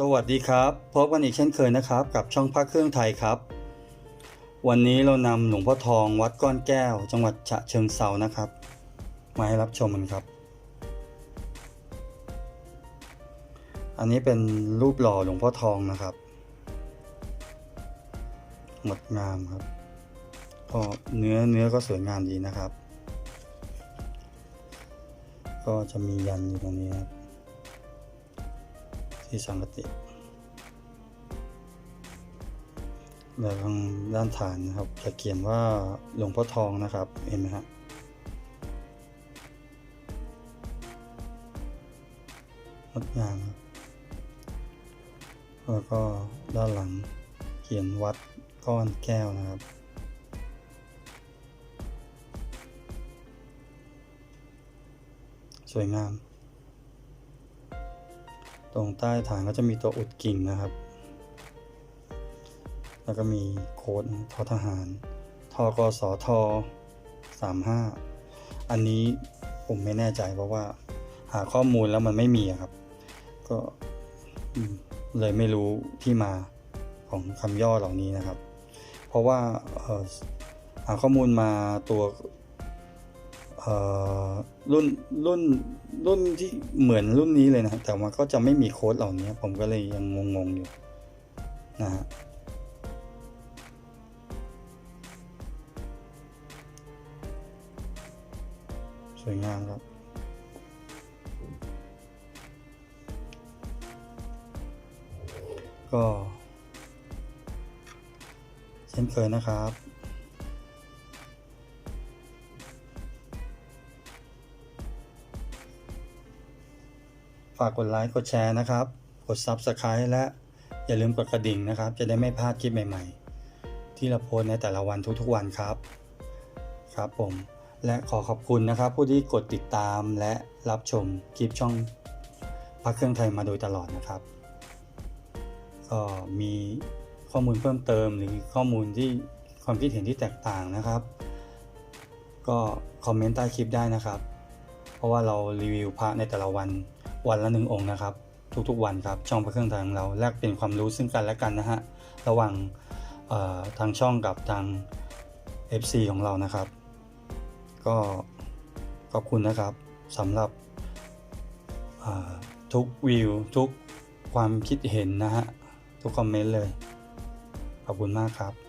สวัสดีครับ พบกันอีกเช่นเคยนะครับ กับช่องพระเครื่องไทยครับ วันนี้เรานำหลวงพ่อทองวัดก้อนแก้ว จังหวัดฉะเชิงเซานะครับ มาให้รับชมกันครับ อันนี้เป็นรูปหล่อหลวงพ่อทองนะครับงดงามครับก็เนื้อเนื้อก็สวยงามดีนะครับ ก็จะมียันอยู่ตรงนี้ครับ ที่สังกติแล้วทางด้านฐานนะครับจะเขียนว่าหลวงพ่อทองนะครับเห็นไหมฮะงดงามแล้วก็ด้านหลังเขียนวัดก้อนแก้วนะครับสวยงาม ตรงใต้ฐานก็จะมีตัวอุดกิ่งนะครับ แล้วก็มีโค้ดทอทหารทกสทสามห้าอันนี้ผมไม่แน่ใจเพราะว่า หาข้อมูลแล้วมันไม่มีครับ ก็เลยไม่รู้ที่มาของคำย่อเหล่านี้นะครับ เพราะว่าหาข้อมูลมาตัว รุ่นรุ่นรุ่นที่เหมือนรุ่นนี้เลยนะแต่มันก็จะไม่มีโค้ดเหล่านี้ ผมก็เลยยังงงๆอยู่นะฮะสวยงามครับก็เช่นเคยนะครับ ฝากกดไลค์กดแชร์นะครับ กด Subscribe และอย่าลืมกดกระดิ่งนะครับ จะได้ไม่พลาดคลิปใหม่ ๆ ที่เราโพสในแต่ละวันทุกๆวันครับครับผม และขอขอบคุณนะครับ ผู้ที่กดติดตามและรับชมคลิปช่องพักเครื่องไทยมาโดยตลอดนะครับ ก็มีข้อมูลเพิ่มเติมหรือข้อมูลที่ความคิดเห็นที่แตกต่างนะครับ ก็คอมเมนต์ใต้คลิปได้นะครับ เพราะว่าเรารีวิวพระในแต่ละวัน วันละหนึ่งองค์นะครับ ทุกๆวันครับช่องพระเครื่องไทยของเราแลกเปลี่ยนความรู้ซึ่งกันและกันนะฮะระหว่างทางช่องกับทาง FC ของเรานะครับ ก็ขอบคุณนะครับสำหรับทุกวิวทุกความคิดเห็นนะฮะทุกคอมเมนต์เลย ขอบคุณมากครับ